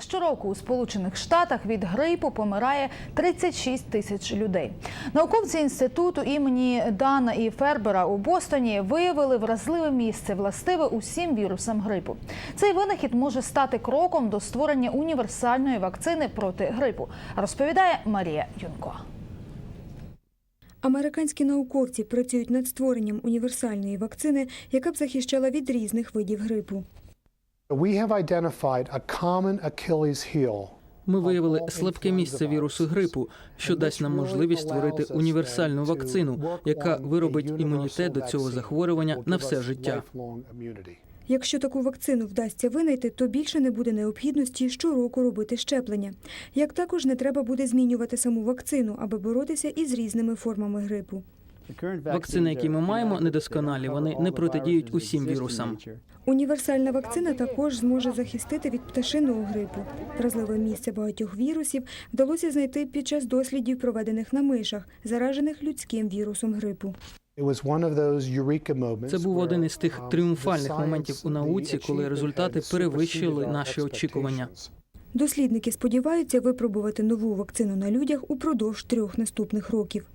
Щороку у Сполучених Штатах від грипу помирає 36 тисяч людей. Науковці інституту імені Дана і Фербера у Бостоні виявили вразливе місце, властиве усім вірусам грипу. Цей винахід може стати кроком до створення універсальної вакцини проти грипу, розповідає Марія Юнко. Американські науковці працюють над створенням універсальної вакцини, яка б захищала від різних видів грипу. Ми виявили слабке місце вірусу грипу, що дасть нам можливість створити універсальну вакцину, яка виробить імунітет до цього захворювання на все життя. Якщо таку вакцину вдасться винайти, то більше не буде необхідності щороку робити щеплення. Як також не треба буде змінювати саму вакцину, аби боротися із різними формами грипу. Вакцини, які ми маємо, недосконалі. Вони не протидіють усім вірусам. Універсальна вакцина також зможе захистити від пташиного грипу. Вразливе місце багатьох вірусів вдалося знайти під час дослідів, проведених на мишах, заражених людським вірусом грипу. Це був один із тих тріумфальних моментів у науці, коли результати перевищили наші очікування. Дослідники сподіваються випробувати нову вакцину на людях упродовж трьох наступних років.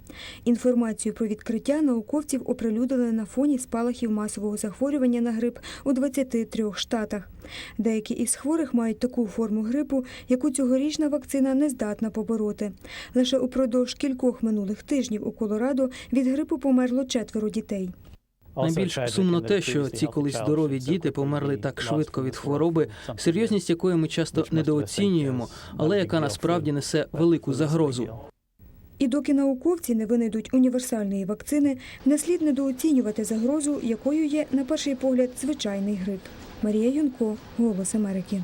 Інформацію про відкриття науковців оприлюдили на фоні спалахів масового захворювання на грип у 23 штатах. Деякі із хворих мають таку форму грипу, яку цьогорічна вакцина не здатна побороти. Лише упродовж кількох минулих тижнів у Колорадо від грипу померло четверо дітей. Найбільш сумно те, що ці колись здорові діти померли так швидко від хвороби, серйозність якої ми часто недооцінюємо, але яка насправді несе велику загрозу. І доки науковці не винайдуть універсальної вакцини, не слід недооцінювати загрозу, якою є, на перший погляд, звичайний грип. Марія Юнко, Голос Америки.